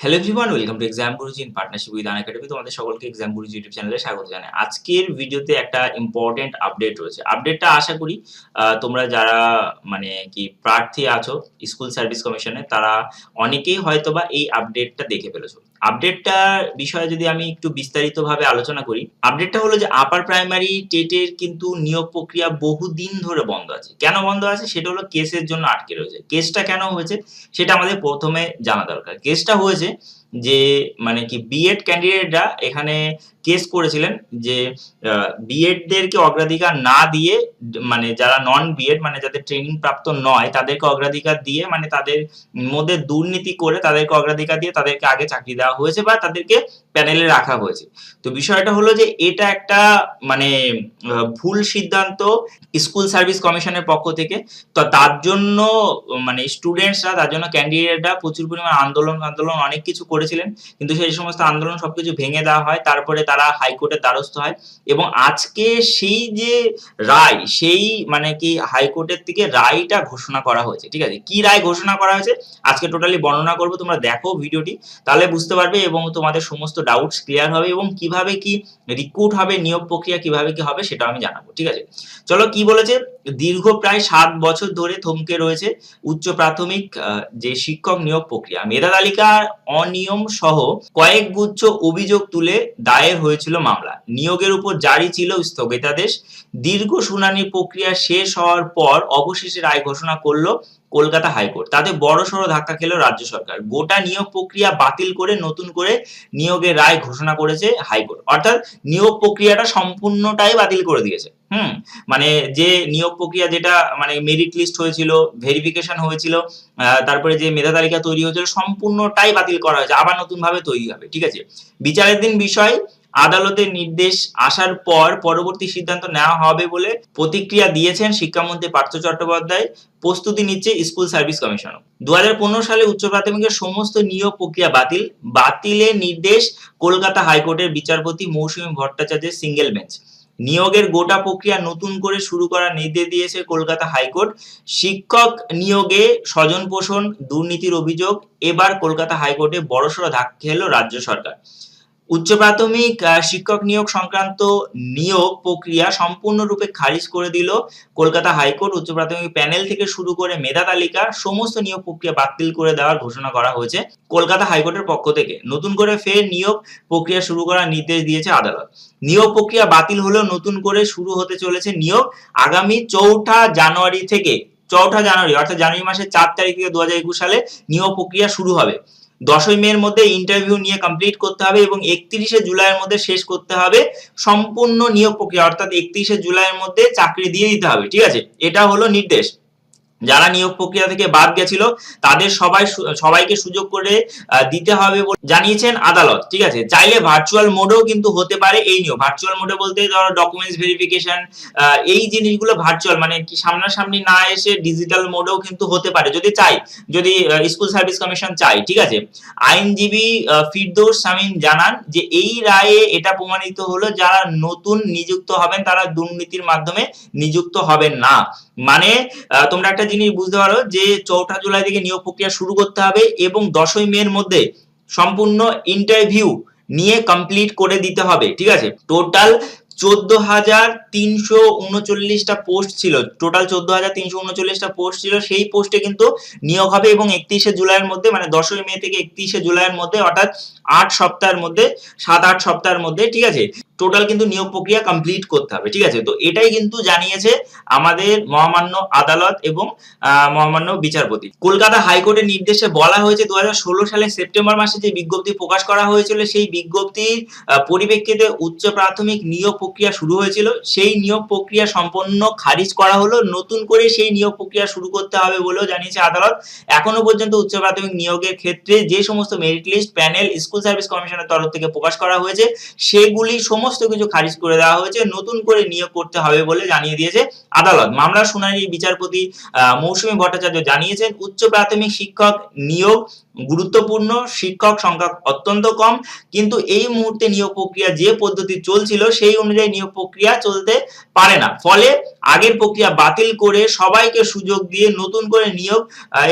Hello Vivaan welcome to exam Guruji in partnership with Unacademy তোমাদের সকলকে exam গুরুজি YouTube চ্যানেলে স্বাগত জানাই। আজকের ভিডিওতে একটা ইম্পর্টেন্ট আপডেট রয়েছে। আপডেটটা আশা করি তোমরা যারা মানে কি প্রার্থী আছো স্কুল সার্ভিস কমিশনে তারা অনেকেই হয়তোবা এই আপডেটটা দেখে ফেলেছো। আপডেটটার বিষয়ে যদি আমি একটু বিস্তারিতভাবে আলোচনা করি আপডেটটা হলো যে আপার প্রাইমারি টেটের কিন্তু নিয়োগ প্রক্রিয়া বহুদিন ধরে বন্ধ আছে। কেন বন্ধ আছে? সেটা হলো কেসের জন্য আটকে রয়েছে। কেসটা কেন হয়েছে? সেটা আমাদের প্রথমে জানা দরকার। কেসটা হয়েছে যে মানে কি বিএড ক্যান্ডিডেটরা এখানে কেস করেছিলেন যে বিএডদেরকে অগ্রাধিকার না দিয়ে মানে যারা নন বিএড মানে যাদের ট্রেনিং প্রাপ্ত নয়, তাদেরকে অগ্রাধিকার দিয়ে মানে তাদের মধ্যে দুর্নীতি করে তাদেরকে অগ্রাধিকার দিয়ে তাদেরকে আগে চাকরি দেওয়া হয়েছে বা তাদেরকে প্যানেলে রাখা হয়েছে। তো বিষয়টা হলো যে, এটা একটা মানে ভুল সিদ্ধান্ত স্কুল সার্ভিস কমিশনের পক্ষ থেকে। তো তার জন্য মানে স্টুডেন্টসরা তার জন্য ক্যান্ডিডেটরা প্রচুর পরিমাণ আন্দোলন আন্দোলন অনেক কিছু করেছিলেন। কিন্তু সেই সমস্ত আন্দোলন সবকিছু ভেঙে দেওয়া হয়। তারপরে তারা হাইকোর্টের দ্বারস্থ হয়। এবং আজকে সেই যে রায়, সেই মানে কি হাইকোর্টের থেকে রায়টা ঘোষণা করা হয়েছে, ঠিক আছে? কি রায় ঘোষণা করা হয়েছে? আজকে টোটালি বর্ণনা করব, তোমরা দেখো ভিডিওটি, তাহলে বুঝতে পারবে এবং তোমাদের সমস্ত ডাউটস ক্লিয়ার হবে এবং কীভাবে কি রিক্রুট হবে, নিয়োগ প্রক্রিয়া কীভাবে কি হবে সেটা আমি জানাব, ঠিক আছে? চলো কি বলেছে? দীর্ঘ প্রায় সাত বছর ধরে থমকে রয়েছে উচ্চ প্রাথমিক যে শিক্ষক নিয়োগ প্রক্রিয়া। মেধা তালিকার অনিয়ম সহ কয়েক গুচ্ছ অভিযোগ তুলে দায়ের হয়েছিল মামলা। নিয়োগের উপর জারি ছিল স্থগিতাদেশ। দীর্ঘ শুনানি প্রক্রিয়া শেষ হওয়ার পর অবশেষে রায় ঘোষণা করল কলকাতা হাইকোর্ট। তাতে বড় সড়ো ধাক্কা খেলো রাজ্য সরকার। গোটা নিয়োগ প্রক্রিয়া বাতিল করে নতুন করে নিয়োগের রায় ঘোষণা করেছে হাইকোর্ট। অর্থাৎ নিয়োগ প্রক্রিয়াটা সম্পূর্ণটাই বাতিল করে দিয়েছে। হুম? মানে যে নিয়োগ প্রক্রিয়া যেটা মানে মেরিট লিস্ট হয়েছিল ভেরিফিকেশন হয়েছিল তারপরে যে মেধা তালিকা তৈরি হয়েছিল, সম্পূর্ণটাই বাতিল করা হয়েছে। আবার নতুন ভাবে তৈরি হবে। ঠিক আছে? বিচারের দিন বিষয় আদালতের নির্দেশ আসার পর পরবর্তী সিদ্ধান্ত নেওয়া হবে বলে প্রতিক্রিয়া দিয়েছেন শিক্ষামন্ত্রী পার্থ চট্টোপাধ্যায়। প্রস্তুতি নিচ্ছে স্কুল সার্ভিস কমিশন দুহাজার পনেরো সালে উচ্চ প্রাথমিকের সমস্ত নিয়োগ প্রক্রিয়া বাতিল। বাতিলের নির্দেশ কলকাতা হাইকোর্টের বিচারপতি মৌসুমী ভট্টাচার্যের সিঙ্গেল বেঞ্চ। নিয়োগের গোটা প্রক্রিয়া নতুন করে শুরু করার নির্দেশ দিয়েছে কলকাতা হাইকোর্ট। শিক্ষক নিয়োগে স্বজন পোষণ দুর্নীতির অভিযোগ, এবার কলকাতা হাইকোর্টে বড়সড় ধাক্কা খেলো রাজ্য সরকার। উচ্চ প্রাথমিক শিক্ষক নিয়োগ সংক্রান্ত নিয়োগ প্রক্রিয়া সম্পূর্ণরূপে খারিজ করে দিল কলকাতা হাইকোর্ট। উচ্চ প্রাথমিক প্যানেল থেকে শুরু করে মেধা তালিকা সমস্ত নিয়োগ প্রক্রিয়া বাতিল করে দেওয়ার ঘোষণা করা হয়েছে কলকাতা হাইকোর্টের পক্ষ থেকে। নতুন করে ফের নিয়োগ প্রক্রিয়া শুরু করার নির্দেশ দিয়েছে আদালত। নিয়োগ প্রক্রিয়া বাতিল হলেও নতুন করে শুরু হতে চলেছে নিয়োগ আগামী চৌঠা জানুয়ারি থেকে, চৌঠা জানুয়ারি অর্থাৎ জানুয়ারি মাসের চার তারিখ থেকে দু হাজার একুশ সালে নিয়োগ প্রক্রিয়া শুরু হবে। দশই মের মধ্যে ইন্টারভিউ নিয়ে কমপ্লিট করতে হবে এবং একত্রিশে জুলাইয়ের মধ্যে শেষ করতে হবে। সম্পূর্ণ নিয়োগ প্রক্রিয়া, অর্থাৎ একত্রিশে জুলাইয়ের মধ্যে চাকরি দিয়ে দিতে হবে, ঠিক আছে? এটা হলো নির্দেশ। যারা নিয়োগ প্রক্রিয়া থেকে বাদ গেছিল, তাদের সবাই সবাইকে সুযোগ করে দিতে হবে জানিয়েছেন আদালত। ঠিক আছে? চাইলে ভার্চুয়াল মোডেও কিন্তু হতে পারে এই নিয়োগ ভার্চুয়াল মোডে বলতে ধরো ডকুমেন্টস ভেরিফিকেশন এই জিনিসগুলো ভার্চুয়াল মানে কি সামনাসামনি না এসে ডিজিটাল মোডেও কিন্তু হতে পারে, যদি চাই। যদি স্কুল সার্ভিস কমিশন চাই ঠিক আছে? আইনজীবী ফিরদৌস শামীম জানান যে এই রায়ে এটা প্রমাণিত হলো, যারা নতুন নিযুক্ত হবেন, তারা দুর্নীতির মাধ্যমে নিযুক্ত হবেন না। মানে তোমরা একটা জিনিস বুঝতে পারো যে চৌঠা জুলাই থেকে নিয়োগ প্রক্রিয়া শুরু করতে হবে এবং দশই মের মধ্যে সম্পূর্ণ ইন্টারভিউ নিয়ে কমপ্লিট করে দিতে হবে, ঠিক আছে? টোটাল চোদ্দ হাজার তিনশো উনচল্লিশটা পোস্ট ছিল টোটাল চোদ্দ হাজার তিনশো উনচল্লিশটা পোস্ট ছিল, সেই পোস্টে কিন্তু নিয়োগ হবে এবং একত্রিশে জুলাইয়ের মধ্যে মানে দশই মে থেকে একত্রিশে জুলাইয়ের মধ্যে, অর্থাৎ আট সপ্তাহের মধ্যে, সাত আট সপ্তাহের মধ্যে, ঠিক আছে? টোটাল কিন্তু নিয়োগ প্রক্রিয়া কমপ্লিট করতে হবে, ঠিক আছে? তো এটাই কিন্তু জানিয়েছে আমাদের মহামান্য আদালত এবং মহামান্য বিচারপতি। কলকাতা হাইকোর্টের নির্দেশে বলা হয়েছে দু সালের সেপ্টেম্বর মাসে যে বিজ্ঞপ্তি প্রকাশ করা হয়েছিল, সেই বিজ্ঞপ্তির পরিপ্রেক্ষিতে উচ্চ প্রাথমিক নিয়োগ প্রক্রিয়া শুরু হয়েছিল। সেই নিয়োগ প্রক্রিয়া সম্পন্ন খারিজ করা হলো। নতুন করে সেই নিয়োগ প্রক্রিয়া শুরু করতে হবে বলেও জানিয়েছে আদালত। এখনও পর্যন্ত উচ্চ প্রাথমিক নিয়োগের ক্ষেত্রে যে সমস্ত merit list panel school service কমিশনের তরফ থেকে প্রকাশ করা হয়েছে, সেগুলি সমস্ত কিছু খারিজ করে দেওয়া হয়েছে। নতুন করে নিয়োগ করতে হবে বলে জানিয়ে দিয়েছে আদালত। মামলার শুনানি বিচারপতি মৌসুমী ভট্টাচার্য জানিয়েছেন, উচ্চ প্রাথমিক শিক্ষক নিয়োগ গুরুত্বপূর্ণ, শিক্ষক সংখ্যা অত্যন্ত কম, কিন্তু এই মুহূর্তে নিয়োগ প্রক্রিয়া যে পদ্ধতি চলছিল সেই অনুযায়ী নিয়োগ প্রক্রিয়া চলতে পারে না। ফলে আগের প্রক্রিয়া বাতিল করে সবাইকে সুযোগ দিয়ে নতুন করে নিয়োগ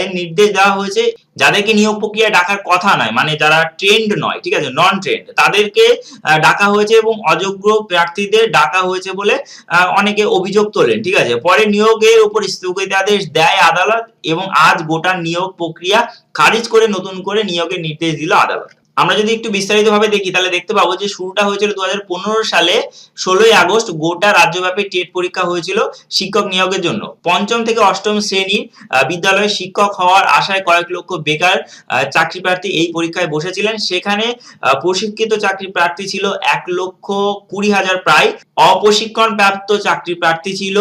এর নির্দেশ দেওয়া হয়েছে। যাদেরকে নিয়োগ প্রক্রিয়ায় ডাকার কথা নয় মানে যারা ট্রেন্ড নয়, ঠিক আছে নন ট্রেন্ড তাদেরকে ডাকা হয়েছে এবং অযোগ্য প্রার্থীদের ডাকা হয়েছে বলে অনেকে অভিযোগ তোলেন, ঠিক আছে। পরে নিয়োগের উপর স্থগিতাদেশ দেয় আদালত এবং আজ গোটা নিয়োগ প্রক্রিয়া খারিজ করে নতুন করে নিয়োগের নির্দেশ দিল আদালত। আমরা যদি একটু বিস্তারিতভাবে দেখি, তাহলে দেখতে পাবো যে শুরুটা হয়েছিল দু হাজার পনেরো সালে, ষোলোই আগস্ট গোটা রাজ্যব্যাপী টেট পরীক্ষা হয়েছিল শিক্ষক নিয়োগের জন্য। পঞ্চম থেকে অষ্টম শ্রেণির বিদ্যালয়ে শিক্ষক হওয়ার আশায় কয়েক লক্ষ বেকার চাকরি প্রার্থী এই পরীক্ষায় বসেছিলেন। সেখানে প্রশিক্ষিত চাকরি প্রার্থী ছিল এক লক্ষ কুড়ি হাজার প্রায়। অপ্রশিক্ষণ প্রাপ্ত চাকরি প্রার্থী ছিল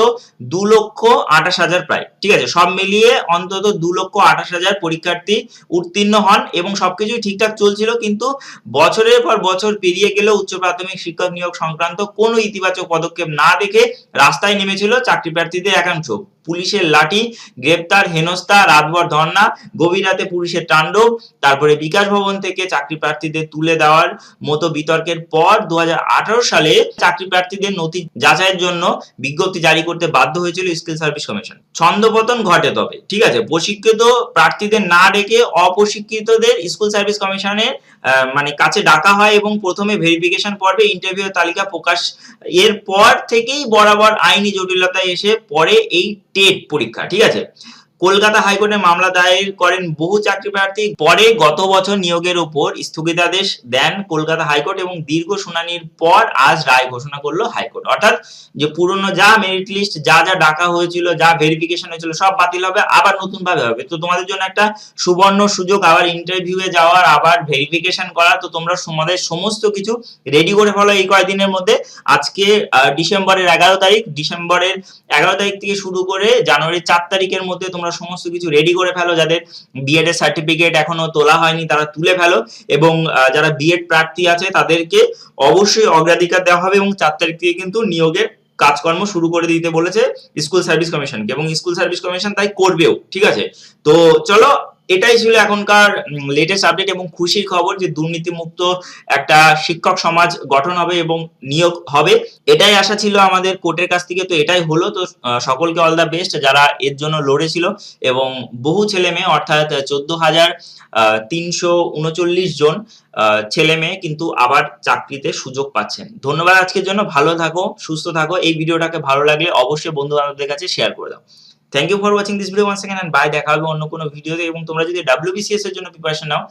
দু লক্ষ আঠাশ হাজার প্রায়। ঠিক আছে, সব মিলিয়ে অন্তত দু লক্ষ আঠাশ হাজার পরীক্ষার্থী উত্তীর্ণ হন এবং সবকিছুই ঠিকঠাক চলছিল বছরের পর বছর পেরিয়ে গেলেও উচ্চ প্রাথমিক শিক্ষক নিয়োগ সংক্রান্ত কোনো ইতিবাচক পদক্ষেপ না দেখে রাস্তায় নেমেছিল চাকরি প্রার্থীদের একাংশ। পুলিশের লাঠি, গ্রেপ্তার, হেনস্থা, রাতভর ধর্না গভীর রাতে পুলিশের তাণ্ডব, তারপরে বিকাশ ভবন থেকে চাকরি প্রার্থীদের তুলে দেওয়ার মতো বিতর্কের পর দুহাজার আঠারো সালে চাকরি প্রার্থীদের নথি যাচাইয়ের জন্য বিজ্ঞপ্তি জারি করতে বাধ্য হয়েছিল স্কিল সার্ভিস কমিশন। ছন্দপতন ঘটে তবে, ঠিক আছে? প্রশিক্ষিত প্রার্থীদের না ডেকে অপ্রশিক্ষিতদের স্কুল সার্ভিস কমিশনের মানে কাছে ডাকা হয় এবং প্রথমে ভেরিফিকেশন পর্বে ইন্টারভিউ তালিকা প্রকাশ এর পর থেকেই বরাবর আইনি জটিলতায় এসে পরে এই টেট পরীক্ষা ঠিক আছে? কলকাতা হাইকোর্টে মামলা দায়ের করেন বহু চাকরি প্রার্থী পরে গত বছর নিয়োগের উপর স্থগিতাদেশ দেন কলকাতা হাইকোর্ট এবং দীর্ঘ শুনানির পর আজ রায় ঘোষণা করল হাইকোর্ট। অর্থাৎ যে পুরনো যা মেরিট লিস্ট যা যা ডাকা হয়েছিল, যা ভেরিফিকেশন হয়েছিল, সব বাতিল হবে, আবার নতুন ভাবে হবে। তো তোমাদের জন্য একটা সুবর্ণ সুযোগ, আবার ইন্টারভিউয়ে যাওয়ার, আবার ভেরিফিকেশন করা তো তোমরা তোমাদের সমস্ত কিছু রেডি করে ফেলো এই কয়েকদিনের মধ্যে। আজকে ডিসেম্বরের এগারো তারিখ, ডিসেম্বরের এগারো তারিখ থেকে শুরু করে জানুয়ারির চার তারিখের মধ্যে তোমরা সমস্ত কিছু রেডি করে ফেলো। যাদের বিএড এর সার্টিফিকেট এখনও তোলা হয়নি, তারা তুলে ফেলো এবং যারা বিএড প্রার্থী আছে, তাদেরকে অবশ্যই অগ্রাধিকার দেওয়া হবে এবং চার তারিখ থেকে কিন্তু নিয়োগের কাজকর্ম শুরু করে দিতে বলেছে স্কুল সার্ভিস কমিশনকে এবং স্কুল সার্ভিস কমিশন তাই করবেও, ঠিক আছে? তো চলো এটাই ছিল এখনকার লেটেস্ট আপডেট এবং খুশির খবর যে দুর্নীতিমুক্ত একটা শিক্ষক সমাজ গঠন হবে এবং নিয়োগ হবে। এটাই আশা ছিল আমাদের কোর্টের কাছ থেকে, তো এটাই হলো। তো সকলকে অল দ্য বেস্ট যারা এর জন্য লড়েছিল এবং বহু ছেলে মেয়ে, অর্থাৎ চোদ্দ হাজার তিনশো উনচল্লিশ জন ছেলে মেয়ে কিন্তু আবার চাকরিতে সুযোগ পাচ্ছেন। ধন্যবাদ আজকের জন্য। ভালো থাকো, সুস্থ থাকো। এই ভিডিওটাকে ভালো লাগলে অবশ্যই বন্ধু বান্ধবদের কাছে শেয়ার করে দাও। Thank you for watching this video one second and bye দেখা হবে অন্য কোনো ভিডিওতে এবং তোমরা যদি ডাব্লিউবিসিএস এর জন্য প্রিপারেশন নাও,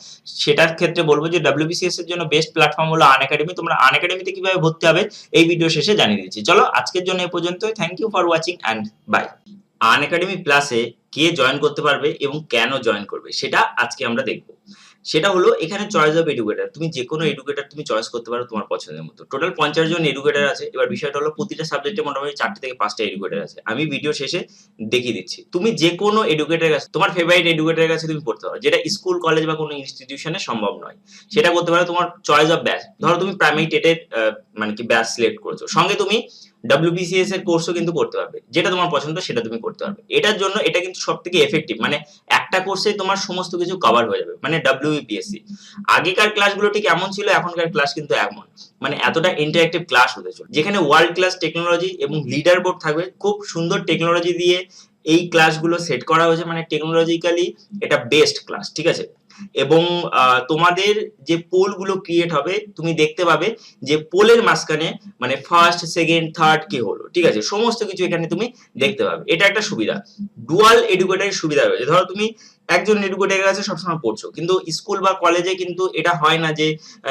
সেটার ক্ষেত্রে বলব যে ডাব্লিউবিসিএস এর জন্য বেস্ট প্ল্যাটফর্ম হলো আন একাডেমি তোমরা আন একাডেমিতে কীভাবে ভর্তি হবে, এই ভিডিও শেষে জানিয়ে দিচ্ছি। চলো, আজকের জন্য এ পর্যন্ত thank you for watching and bye Unacademy প্লাসে কে জয়েন করতে পারবে এবং কেন জয়েন করবে, সেটা আজকে আমরা দেখব। সেটা হলো এখানে চয়েস অফ এডুকেটার তুমি যে কোনো এডুকেটার তুমি চয়েস করতে পারো তোমার পছন্দের মতো। টোটাল পঞ্চাশ জন এডুকেটার আছে। এবার বিষয়টা হলো প্রতিটা সাবজেক্টে মোটামুটি চারটে থেকে পাঁচটা এডুকেটার আছে। আমি ভিডিও শেষে দেখিয়ে দিচ্ছি। তুমি যে কোনো এডুকেটার কাছে, তোমার ফেভারিট এডুকেটারের কাছে তুমি পড়তে পারো। যেটা স্কুল কলেজ বা কোনো ইনস্টিটিউশনে সম্ভব নয়। সেটা করতে পারো তোমার চয়েস অফ ব্যাচ ধরো তুমি প্রাইমারি টেটের মানে কি ব্যাচ সিলেক্ট করেছ। সঙ্গে তুমি ডাব্লিউবিসিএস এর কোর্সও কিন্তু করতে পারবে। যেটা তোমার পছন্দ, সেটা তুমি করতে পারবে। এটার জন্য এটা কিন্তু সব থেকে এফেক্টিভ মানে একটা কোর্সে তোমার সমস্ত কিছু কভার হয়ে যাবে মানে ডাব্লিউবিপিএসসি আগেকার ক্লাসগুলো ঠিক এমন ছিল, এখনকার ক্লাস কিন্তু এমন। মানে এতটা ইন্টারেক্টিভ ক্লাস হতে চলে যেখানে ওয়ার্ল্ড ক্লাস টেকনোলজি এবং লিডার বোর্ড থাকবে, খুব সুন্দর টেকনোলজি দিয়ে এই ক্লাসগুলো সেট করা হয়েছে মানে টেকনোলজিক্যালি এটা বেস্ট ক্লাস ঠিক আছে? এবং তোমাদের যে পোলগুলো ক্রিয়েট হবে, তুমি দেখতে পাবে যে পোলের মাঝখানে মানে ফার্স্ট সেকেন্ড থার্ড কি হলো, ঠিক আছে? সমস্ত কিছু এখানে তুমি দেখতে পাবে। এটা একটা সুবিধা। ডুয়াল এডুকেটারের সুবিধা রয়েছে। ধরো তুমি একজন এডুকেটারের কাছে সবসময় পড়ছো, কিন্তু স্কুল বা কলেজে কিন্তু এটা হয় না যে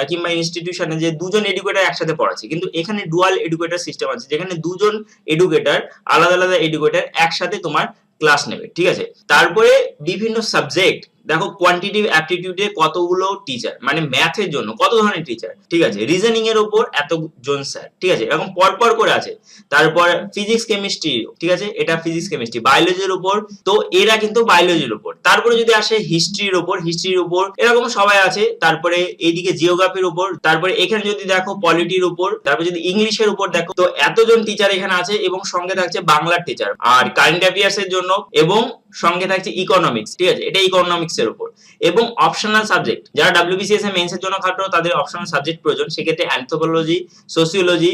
কিংবা ইনস্টিটিউশনে যে দুজন এডুকেটার একসাথে পড়াচ্ছে, কিন্তু এখানে ডুয়াল এডুকেটার সিস্টেম আছে, যেখানে দুজন এডুকেটার আলাদা আলাদা এডুকেটার একসাথে তোমার ক্লাস নেবে, ঠিক আছে? তারপরে বিভিন্ন সাবজেক্ট দেখো কোয়ান্টিটিভ অ্যাপটিটিউডে কতগুলো টিচার মানে ম্যাথের জন্য, কত ধরনের টিচার ঠিক আছে রিজনিং এর উপর এতজন স্যার ঠিক আছে, এরকম পরপর করে আছে। তারপর ফিজিক্স কেমিস্ট্রি ঠিক আছে, এটা ফিজিক্স কেমিস্ট্রি বায়োলজির উপর তো এরা কিন্তু বায়োলজির উপর তারপরে যদি আসে হিস্ট্রির উপর হিস্ট্রির উপর এরকম সবাই আছে, তারপরে এইদিকে জিওগ্রাফির উপর তারপরে এখানে যদি দেখো পলিটির উপর তারপরে যদি ইংলিশের উপর দেখো, তো এতজন টিচার এখানে আছে এবং সঙ্গে থাকছে বাংলার টিচার আর কারেন্ট অ্যাফেয়ার্স এর জন্য, এবং সঙ্গে থাকছে ইকোনমিক্স ঠিক আছে? এটা ইকোনমিক্স এর উপর। এবং অপশনাল সাবজেক্ট যারা ডাব্লিউবিসিএস এ মেন্সের জন্য খাটো, তাদের অপশনাল সাবজেক্ট প্রয়োজন। সেক্ষেত্রে অ্যান্থ্রোপোলজি সোসিওলজি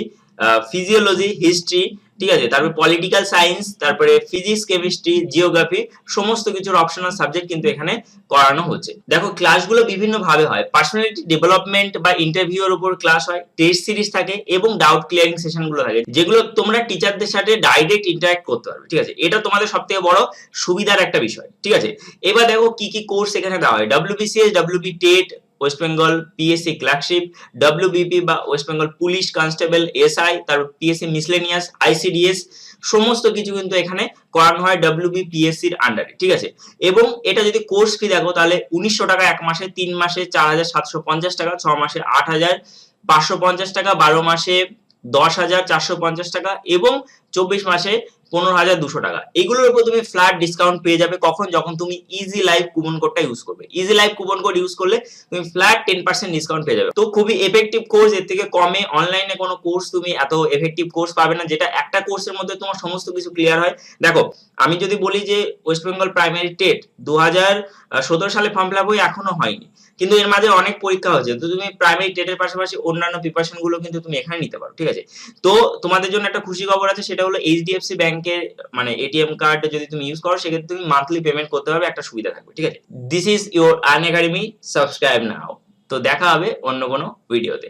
ফিজিওলজি হিস্ট্রি ঠিক আছে? তারপরে পলিটিক্যাল সায়েন্স তারপরে ফিজিক্স কেমিস্ট্রি জিওগ্রাফি সমস্ত কিছুর অপশনাল সাবজেক্ট কিন্তু এখানে করানো হচ্ছে। দেখো ক্লাসগুলো বিভিন্ন ভাবে হয়। পার্সোনালিটি ডেভেলপমেন্ট বা ইন্টারভিউ এর উপর ক্লাস হয় টেস্ট সিরিজ থাকে এবং ডাউট ক্লিয়ারিং সেশনগুলো থাকে, যেগুলো তোমরা টিচারদের সাথে ডাইরেক্ট ইন্টারঅ্যাক্ট করতে পারবে, ঠিক আছে? এটা তোমাদের সব থেকে বড় সুবিধার একটা বিষয়, ঠিক আছে? এবার দেখো কি কি কোর্স এখানে দেওয়া হয়। WBCS WB TET West Bengal PSC clerkship WBP বা West Bengal police constable SI তারপর পিএসসি মিসলেনিয়াস আইসিডিএস সমস্ত কিছু কিন্তু এখানে করানো হয় ডাব্লিউবি পিএসসির আন্ডারে ঠিক আছে? এবং এটা যদি কোর্স ফি দেখো, তাহলে উনিশশো টাকা এক মাসে, তিন মাসে চার হাজার সাতশো পঞ্চাশ টাকা, ছ মাসে আট হাজার পাঁচশো পঞ্চাশ টাকা, বারো মাসে দশ হাজার চারশো পঞ্চাশ টাকা এবং চব্বিশ মাসে পনেরো হাজার দুশো টাকা। এগুলোর উপর তুমি ফ্ল্যাট ডিসকাউন্ট পেয়ে যাবে কখন? যখন তুমি ইজি লাইভ কুপন কোডটা ইউজ করবে। Easy live coupon code use করলে তুমি ফ্ল্যাট টেন পার্সেন্ট ডিসকাউন্ট পেয়ে যাবে। তো খুবই এফেক্টিভ কোর্স এর থেকে কমে অনলাইনে কোনো কোর্স তুমি এত এফেক্টিভ কোর্স পাবে না, যেটা একটা কোর্সের মধ্যে তোমার সমস্ত কিছু ক্লিয়ার হয়। দেখো, আমি যদি বলি যে ওয়েস্ট বেঙ্গল প্রাইমারি টেট দু হাজার সতেরো সালে ফর্ম ফিল আপ হয়ে এখনও হয়নি। কিন্তু এর মাঝে অনেক পরীক্ষা হয়েছে। তো তুমি প্রাইমারি টেটের পাশাপাশি অন্যান্য প্রিপারেশনগুলো কিন্তু তুমি এখানে নিতে পারো, ঠিক আছে? তো তোমাদের জন্য একটা খুশি খবর আছে, সেটা হলো এইচডিএফসি ব্যাংকের মানে এটিএম কার্ড যদি তুমি ইউজ করো, সেক্ষেত্রে তুমি মান্থলি পেমেন্ট করতে পারবে, একটা সুবিধা থাকবে, ঠিক আছে? This is your Unacademy subscribe নাও তো দেখা হবে অন্য কোনো ভিডিওতে